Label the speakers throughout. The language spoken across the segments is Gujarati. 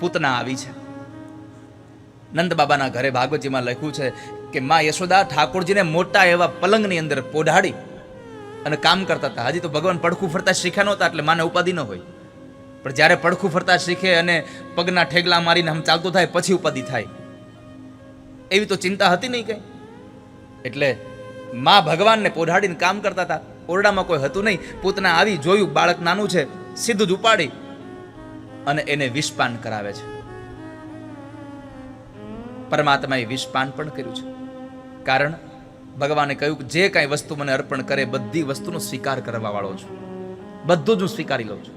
Speaker 1: પૂતના આવી છે. નંદ બાબાના ઘરે ભાગવતજીમાં લખ્યું છે કે માં યશોદા ઠાકોરજીને મોટા એવા પલંગની અંદર પોઢાડી અને કામ કરતા હતા. હજી તો ભગવાન પડખું ફરતા શીખ્યા નહોતા એટલે માને ઉપાધિ ન હોય. પણ જ્યારે પડખું ફરતા શીખે અને પગના ઠેગલા મારીને આમ ચાલતું થાય, પછી ઉપાધિ થાય. એવી તો ચિંતા હતી નહીં કંઈ. એટલે માં ભગવાનને પોઢાડીને કામ કરતા હતા. ઓરડામાં કોઈ હતું નહીં. પૂતના આવી જોયું, બાળક નાનું છે, સીધું જ ઉપાડી અને એને વિષપાન કરાવે છે. પરમાત્માએ વિષપાન પણ કર્યું છે. કારણ ભગવાને કહ્યું કે જે કાંઈ વસ્તુ મને અર્પણ કરે બધી વસ્તુનો સ્વીકાર કરવા વાળો છું. બધું જ હું સ્વીકારી લઉં છું.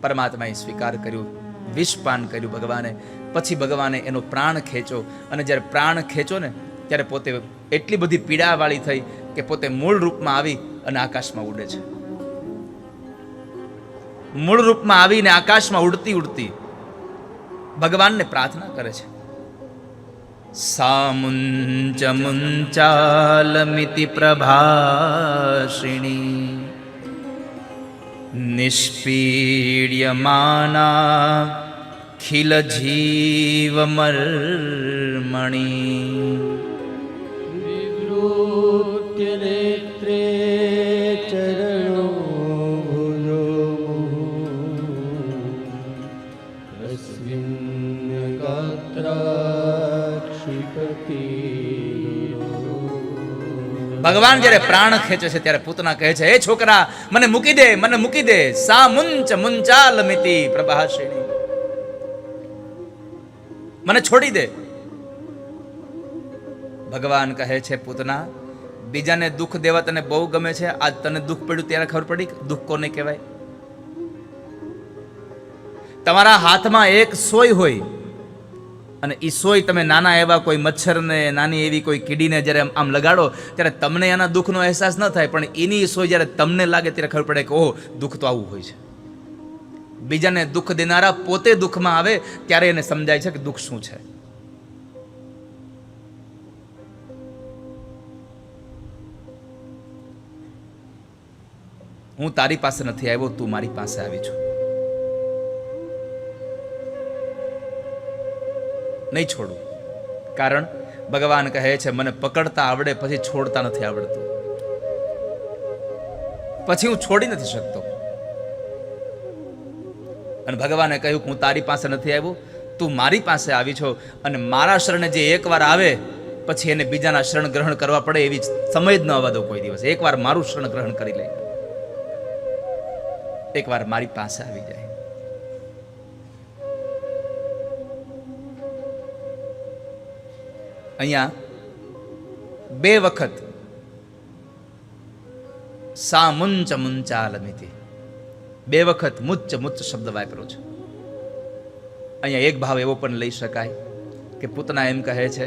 Speaker 1: પરમાત્માએ સ્વીકાર કર્યું, વિષપાન કર્યું ભગવાને. પછી ભગવાને એનો પ્રાણ ખેંચો અને જ્યારે પ્રાણ ખેંચો ને, ત્યારે પોતે એટલી બધી પીડાવાળી થઈ કે પોતે મૂળ રૂપમાં આવી અને આકાશમાં ઉડે છે. મૂળ રૂપમાં આવીને આકાશમાં ઉડતી ઉડતી ભગવાનને પ્રાર્થના કરે છે. સામુંચ મુંચાલમિતિ પ્રભાષિણી. નિષ્પીડ્યમાના ખિલ જીવમર્મણી ભગવાન જ્યારે પ્રાણ ખેંચે છે ત્યારે પૂતના કહે છે એ છોકરા, મને મૂકી દે, મને મૂકી દે. સા મુંચ મુંચાલમિતિ પ્રભાષિણી મને છોડી દે. ભગવાન કહે છે, પૂતના, બીજાને દુઃખ દેવા તને બહુ ગમે છે. આજ તને દુઃખ પડ્યું ત્યારે ખબર પડી દુઃખ કોને કહેવાય? તમારા હાથમાં એક સોય હોય અને એ સોય તમે નાના એવા કોઈ મચ્છરને, નાની એવી કોઈ કીડીને જ્યારે આમ- લગાડો, ત્યારે તમને એના દુઃખનો અહેસાસ ન થાય, પણ એની સોય જ્યારે તમને લાગે ત્યારે ખબર પડે કે, ઓહો, દુઃખ તો આવું હોય છે. બીજાને દુઃખ દેનારા પોતે દુઃખમાં આવે, ત્યારે એને સમજાય છે કે દુઃખ શું છે. હું તારી પાસે નથી આવ્યો, તું મારી પાસે આવી છું નહીં છોડું. કારણ ભગવાન કહે છે, મને પકડતા આવડે, પછી છોડતા નથી આવડતું. પછી હું છોડી નથી શકતો. અને ભગવાને કહ્યું કે હું તારી પાસે નથી આવ્યો, તું મારી પાસે આવી છો અને મારા શરણે જે એકવાર આવે, પછી એને બીજાના શરણ ગ્રહણ કરવા પડે એવી સમય જ ન આવવા દો કોઈ દિવસ. એકવાર મારું શરણ ગ્રહણ કરી લે. એકવાર મારી પાસે આવી જાય. અહીંયા બે વખત સા મુંચ મુંચાલમિતિ. બે વખત મુચ્ચ મુચ્ચ શબ્દ વાપરો છે. અહીંયા એક ભાવ એવો પણ લઈ શકાય કે પૂતના એમ કહે છે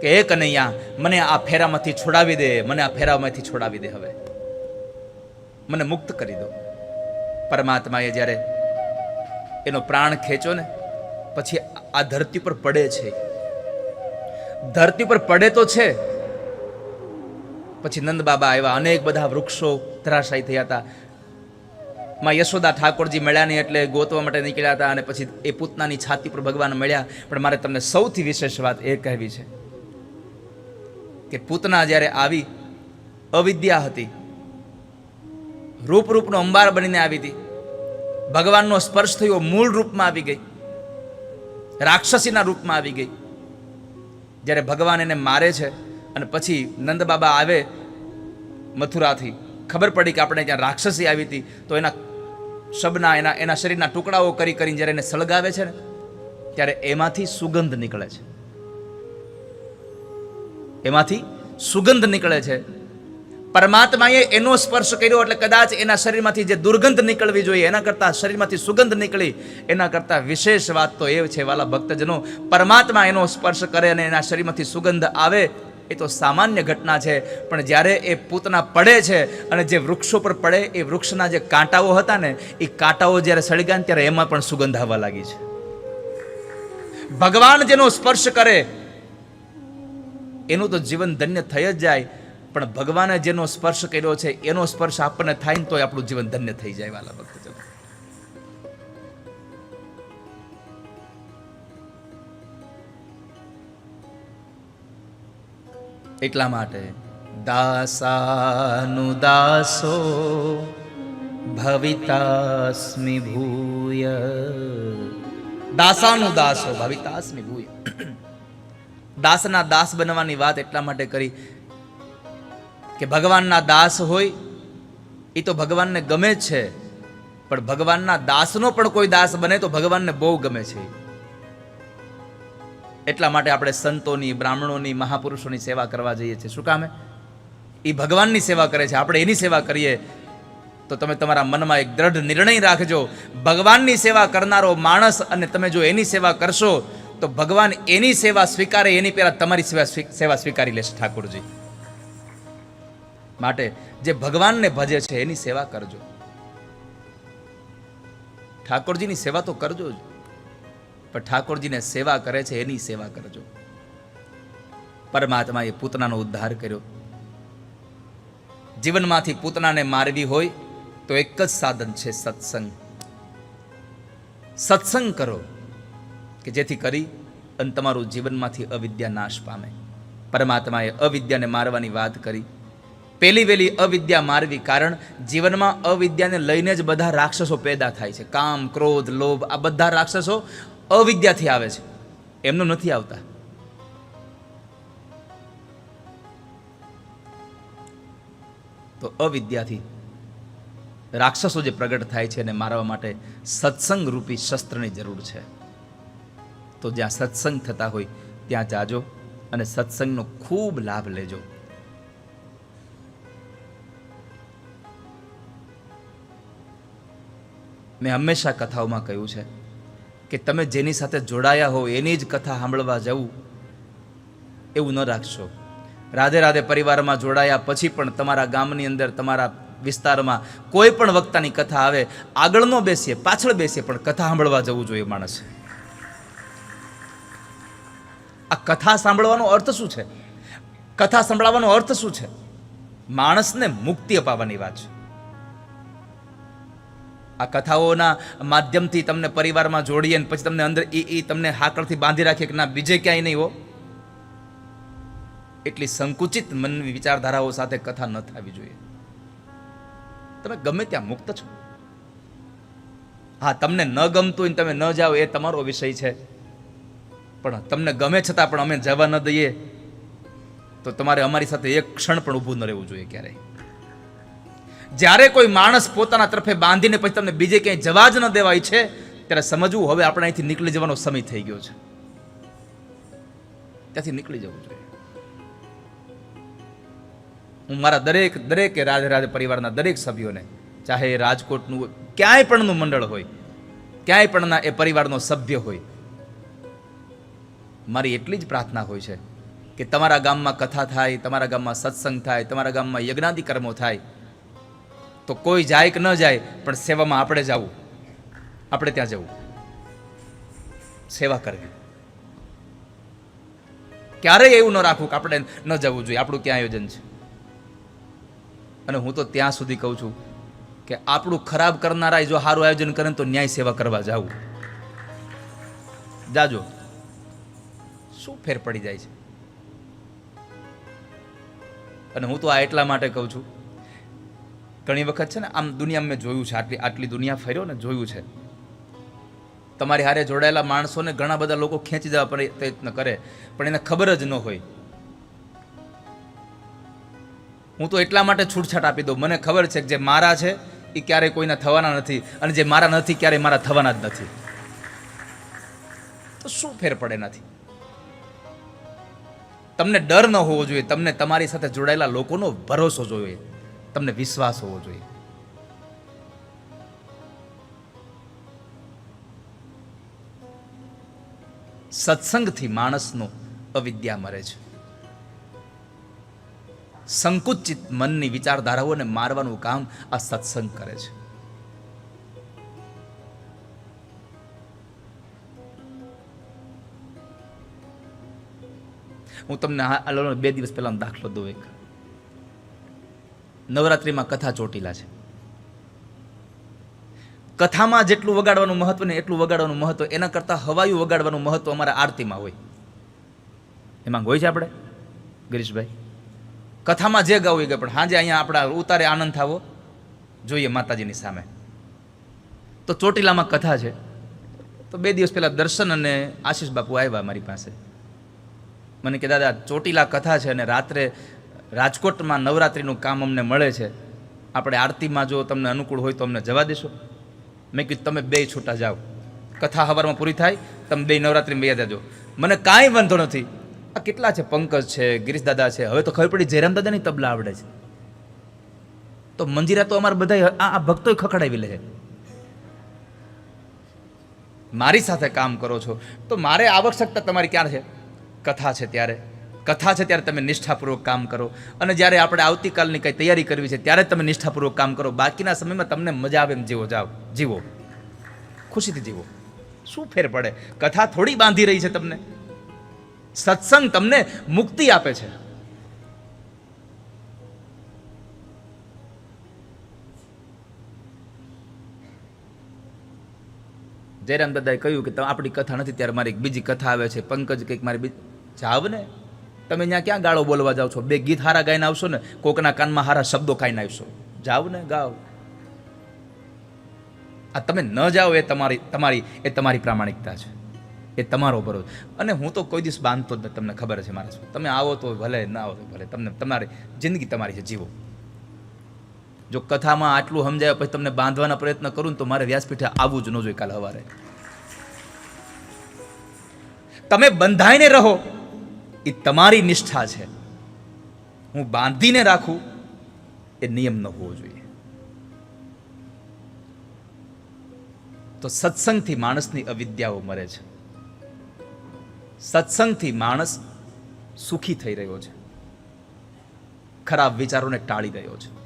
Speaker 1: કે એ કનૈયા, મને આ ફેરામાંથી છોડાવી દે, મને આ ફેરામાંથી છોડાવી દે હવે. મને મુક્ત કરી દો. પરમાત્માએ જ્યારે એનો પ્રાણ ખેંચો ને, પછી આ ધરતી પર પડે છે. ધરતી પર પડે તો છે. પછી નંદ બાબા આવ્યા, અનેક બધા વૃક્ષો ધરાશાયી થયા હતા. માં યશોદા ઠાકોરજી મળ્યા નહીં એટલે ગોતવા માટે નીકળ્યા હતા અને પછી એ પૂતનાની છાતી પર ભગવાન મળ્યા. પણ મારે તમને સૌથી વિશેષ વાત એ કહેવી છે કે પૂતના જ્યારે આવી, અવિદ્યા હતી, રૂપરૂપનો અંબાર બનીને આવી હતી, ભગવાનનો સ્પર્શ થયો મૂળ રૂપમાં આવી ગઈ, રાક્ષસીના રૂપમાં આવી ગઈ. જ્યારે ભગવાન એને મારે છે અને પછી નંદ બાબા આવે મથુરાથી, ખબર પડી કે આપણે ત્યાં રાક્ષસી આવી હતી, તો એના શબના, એના એના શરીરના ટુકડાઓ કરી કરીને જ્યારે એને સળગાવે છે ને, ત્યારે એમાંથી સુગંધ નીકળે છે. એમાંથી સુગંધ નીકળે છે. પરમાત્માએ એનો સ્પર્શ કર્યો એટલે કદાચ એના શરીરમાંથી જે દુર્ગંધ નીકળવી જોઈએ, એના કરતાં શરીરમાંથી સુગંધ નીકળી, એના કરતાં વિશેષ વાત તો એ છે વાલા ભક્તજનો, પરમાત્મા એનો સ્પર્શ કરે અને એના શરીરમાંથી સુગંધ આવે, એ તો સામાન્ય ઘટના છે. પણ જ્યારે એ પૂતના પડે છે અને જે વૃક્ષો પર પડે, એ વૃક્ષના જે કાંટાઓ હતા ને, એ કાંટાઓ જ્યારે સળગ્યા ને ત્યારે એમાં પણ સુગંધ આવવા લાગી છે. ભગવાન જેનો સ્પર્શ કરે, એનું તો જીવન ધન્ય થઈ જ જાય. પણ ભગવાને જેનો સ્પર્શ કર્યો છે, એનો સ્પર્શ આપણને થાય ને તો આપણું જીવન ધન્ય થઈ જાય વાલા ભક્તજનો. એટલા માટે દાસાનુદાસો ભવિતાસ્મિ ભૂય. દાસાનુદાસો ભવિતાસ્મિ ભૂય. દાસના દાસ બનવાની વાત એટલા માટે કરી કે ભગવાનના દાસ હોય એ તો ભગવાનને ગમે જ છે. પણ ભગવાનના દાસનો પણ કોઈ દાસ બને તો ભગવાનને બહુ ગમે છે. એટલા માટે આપણે સંતોની, બ્રાહ્મણોની, મહાપુરુષોની સેવા કરવા જઈએ છીએ. શું કામે એ ભગવાનની સેવા કરે છે. આપણે એની સેવા કરીએ. તો તમે તમારા મનમાં એક દ્રઢ નિર્ણય રાખજો. ભગવાનની સેવા કરનારો માણસ અને તમે જો એની સેવા કરશો, તો ભગવાન એની સેવા સ્વીકારે, એની પહેલાં તમારી સેવા સ્વી- સેવા સ્વીકારી લેશે ઠાકોરજી. માટે જે ભગવાનને ભજે છે, એની સેવા કરજો. ઠાકોરજીની સેવા તો કરજો જ. પણ ઠાકોરજીને સેવા કરે છે, એની સેવા કરજો. પરમાત્માએ પૂતનાનો ઉદ્ધાર કર્યો. જીવનમાંથી પૂતનાને મારવી હોય, તો એક જ સાધન છે, સત્સંગ. સત્સંગ કરો, કે જેથી કરી અને તમારું જીવનમાંથી અવિદ્યા નાશ પામે. પરમાત્માએ અવિદ્યાને મારવાની વાત કરી. પેલી વેલી અવિદ્યા મારવી કારણ જીવનમાં અવિદ્યાને લઈને જ બધા રાક્ષસો પેદા થાય છે. કામ, ક્રોધ, લોભ, આ બધા રાક્ષસો અવિદ્યાથી આવે છે. એમનું નથી આવતા. તો અવિદ્યાથી રાક્ષસો જે પ્રગટ થાય છે એને મારવા માટે સત્સંગ રૂપી શસ્ત્રની જરૂર છે. તો જ્યાં સત્સંગ થતા હોય ત્યાં જાજો અને સત્સંગનો ખૂબ લાભ લેજો. મેં હંમેશા કથાઓમાં કહ્યું છે કે તમે જેની સાથે જોડાયા હો, એની જ કથા સાંભળવા જવું એવું ન રાખશો. રાધે રાધે પરિવારમાં જોડાયા પછી પણ તમારા ગામની અંદર, તમારા વિસ્તારમાં કોઈ પણ વક્તાની કથા આવે, આગળ ન બેસીએ, પાછળ બેસીએ, પણ કથા સાંભળવા જવું જોઈએ માણસે. આ કથા સાંભળવાનો અર્થ શું છે? કથા સંભળાવવાનો અર્થ શું છે? માણસને મુક્તિ અપાવવાની વાત છે. આ કથાઓના માધ્યમથી તમને પરિવારમાં જોડીએ ને પછી તમને અંદર એ એ તમને હાકળથી બાંધી રાખીએ કે ના, બીજે ક્યાંય નહીં હો. એટલી સંકુચિત મનની વિચારધારાઓ સાથે કથા ન થવી જોઈએ. તમે ગમે ત્યાં મુક્ત છો. હા, તમને ન ગમતું હોય તમે ન જાઓ એ તમારો વિષય છે. પણ તમને ગમે છતાં પણ અમે જવા ન દઈએ, તો તમારે અમારી સાથે એક ક્ષણ પણ ઊભું ન રહેવું જોઈએ ક્યારેય. જ્યારે કોઈ માણસ પોતાના તરફે બાંધીને પછી તમને બીજે ક્યાંય જવા જ ન દેવાય છે, ત્યારે સમજવું, હવે આપણે અહીંથી નીકળી જવાનો સમય થઈ ગયો છે. ત્યાંથી નીકળી જવું જોઈએ. હું મારા દરેક દરેક રાધે રાધે પરિવારના દરેક સભ્યોને, ચાહે એ રાજકોટનું ક્યાંય પણનું મંડળ હોય, ક્યાંય પણના એ પરિવારનો સભ્ય હોય, મારી એટલી જ પ્રાર્થના હોય છે કે તમારા ગામમાં કથા થાય, તમારા ગામમાં સત્સંગ થાય, તમારા ગામમાં યજ્ઞાદિ કર્મો થાય તો કોઈ જાય કે ન જાય, પણ સેવામાં આપણે જવું. આપણે ત્યાં જવું. સેવા કરવી. ક્યારેય એવું ન રાખવું કે આપણે ન જવું જોઈએ. આપણું ક્યાં આયોજન છે? અને હું તો ત્યાં સુધી કહું છું કે આપણું ખરાબ કરનારા જો સારું આયોજન કરે તો ન્યાય સેવા કરવા જાવું. જાજો. શું ફેર પડી જાય છે? અને હું તો આ એટલા માટે કહું છું ઘણી વખત છે ને આમ દુનિયા મેં જોયું છે. આટલી આટલી દુનિયા ફર્યો ને જોયું છે. તમારી હારે જોડાયેલા માણસોને ઘણા બધા લોકો ખેંચી જવા પ્રયત્ન કરે, પણ એને ખબર જ ન હોય. હું તો એટલા માટે છૂટછાટ આપી દઉં. મને ખબર છે કે જે મારા છે, એ ક્યારેય કોઈના થવાના નથી અને જે મારા નથી, ક્યારેય મારા થવાના જ નથી. તો શું ફેર પડે નથી તમને ડર ન હોવો જોઈએ. તમને તમારી સાથે જોડાયેલા લોકોનો ભરોસો જોઈએ. તમને વિશ્વાસ હોવો જોઈએ. સત્સંગથી માણસનો અવિદ્યા મરે છે. સંકુચિત મનની વિચારધારાઓને મારવાનું કામ આ સત્સંગ કરે છે. હું તમને બે દિવસ પહેલાનો દાખલો દઉં એક. નવરાત્રિમાં કથા ચોટીલા છે. કથામાં જેટલું વગાડવાનું મહત્વ ને એટલું વગાડવાનું મહત્વ, એના કરતાં હવાયું વગાડવાનું મહત્વ અમારા આરતીમાં હોય. એમાં હોય છે આપણે? ગિરીશભાઈ? કથામાં જે ગાવું એ ગાય, પણ હાજે અહીંયા આપણા ઉતારે આનંદ થાવો જોઈએ માતાજીની સામે. તો ચોટીલામાં કથા છે. તો બે દિવસ પહેલાં દર્શન અને આશીષ બાપુ આવ્યા મારી પાસે. મને કે, દાદા, ચોટીલા કથા છે અને રાત્રે રાજકોટમાં નવરાત્રિનું કામ અમને મળે છે. આપણે આરતીમાં જો તમને અનુકૂળ હોય તો અમને જવા દેશો. મેં કીધું, તમે બે છૂટા જાઓ. કથા હવારમાં પૂરી થાય, તમે બે નવરાત્રિમાં બે જાજો મને કાંઈ વાંધો નથી. આ કેટલા છે? પંકજ છે, ગિરીશ દાદા છે. હવે તો ખબર પડી, જયરામ દાદાની તબલા આવડે છે. તો મંજીરા તો અમારા બધા આ આ ભક્તોય ખખડાવી લે છે. મારી સાથે કામ કરો છો. તો મારે આવશ્યકતા તમારી ક્યાં છે? કથા છે ત્યારે. કથા છે ત્યારે તમે નિષ્ઠાપૂર્વક કામ કરો. અને જ્યારે આપણે આવતીકાલની કંઈ તૈયારી કરવી છે ત્યારે તમે નિષ્ઠાપૂર્વક કામ કરો. બાકીના સમયમાં તમને મજા આવે એમ જીવો જાઓ. જીવો. ખુશીથી જીવો. શું ફેર પડે? કથા થોડી બાંધી રહી છે તમને? સત્સંગ તમને મુક્તિ આપે છે. જયરામ દાદાએ કહ્યું કે આપણી કથા નથી, ત્યારે મારી એક બીજી કથા આવે છે. પંકજ કંઈક મારી બીજી જાવ ને તમે ત્યાં ક્યાં ગાળો બોલવા જાઓ છો? બે ગીત હારા ગાઈને આવશો ને, કોકના કાનમાં હારા શબ્દો ખાઈને આવશો. જાવ ને, ગાઓ. આ તમે ન જાઓ એ તમારી તમારી, એ તમારી પ્રામાણિકતા છે. એ તમારો ભરોસો. અને હું તો કોઈ દિવસ બાંધતો જ તમને ખબર છે મારા તમે આવો તો ભલે, ના આવો તો ભલે, તમને, તમારી જિંદગી તમારી છે, જીવો. જો કથામાં આટલું સમજાય પછી તમને બાંધવાના પ્રયત્ન કરું તો મારે વ્યાસપીઠે આવવું જ ન જોઈએ કાલે સવારે. તમે બંધાઈને રહો. એ તમારી નિષ્ઠા છે. હું બાંધીને રાખું, એ નિયમ ન હોવો જોઈએ. તો સત્સંગથી માણસની અવિદ્યાઓ મરે છે. સત્સંગથી માણસ સુખી થઈ રહ્યો છે. ખરાબ વિચારોને ટાળી રહ્યો છે.